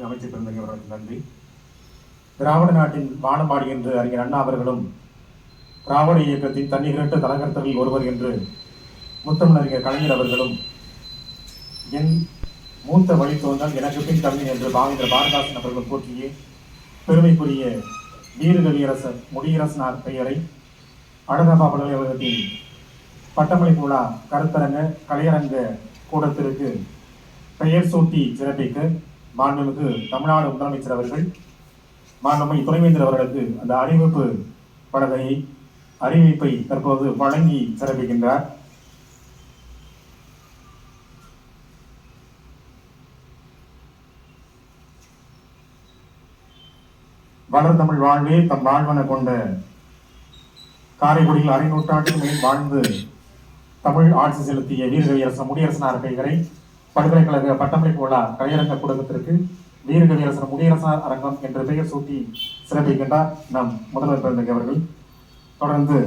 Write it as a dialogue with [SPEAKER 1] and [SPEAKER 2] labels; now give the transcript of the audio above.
[SPEAKER 1] அவர்களுக்கு அமைச்சர் பெருந்தகை அவர்களுக்கு நன்றி. திராவிட நாட்டின் வானம்பாடி என்று அறிஞர் அண்ணா அவர்களும் திராவிட இயக்கத்தின் தன்னிகரற்ற தலகர்த்தர்கள் ஒருவர் என்று முத்தமிழறிஞர் கலைஞர் அவர்களும் என் மூத்த வழித்தோன்றல் எனக்கு பின் தமிழ் என்று பாவேந்திர பாரதாசன் அவர்கள் போற்றிய பெருமைக்குரிய வீரகவியரசர் முடியரசனார் பெயரை அழகப்பா பல்கலைக்கழகத்தின் பட்டமளிப்பு விழா கருத்தரங்க கலையரங்க கூடத்திற்கு பெயர் சூட்டி சிறப்பிக்க மாண்புமிகு தமிழ்நாடு முதலமைச்சர் அவர்கள் மாண்புமிகு துணைவேந்தர் அவர்களுக்கு அந்த அறிவிப்பு பலகையை அறிவிப்பை தற்போது வழங்கி சிறப்பிக்கின்றார். வளர்தமிழ் வாழ்வே தம் வாழ்வன கொண்ட காரைக்குடியில் அரை நூற்றாண்டுக்கு மேல் வாழ்ந்து தமிழ் ஆட்சி செலுத்திய வீரகவியரசன் முடியரசனார் பெயரை பல்கலைக்கழக பட்டமளிப்பு விழா கலையரங்க கூடத்திற்கு வீரகவியரசன் முனியரசார் அரங்கம் என்ற பெயர் சூட்டி சிறப்பிக்கின்றார் நம் முதல்வர் பிறந்த அவர்கள். தொடர்ந்து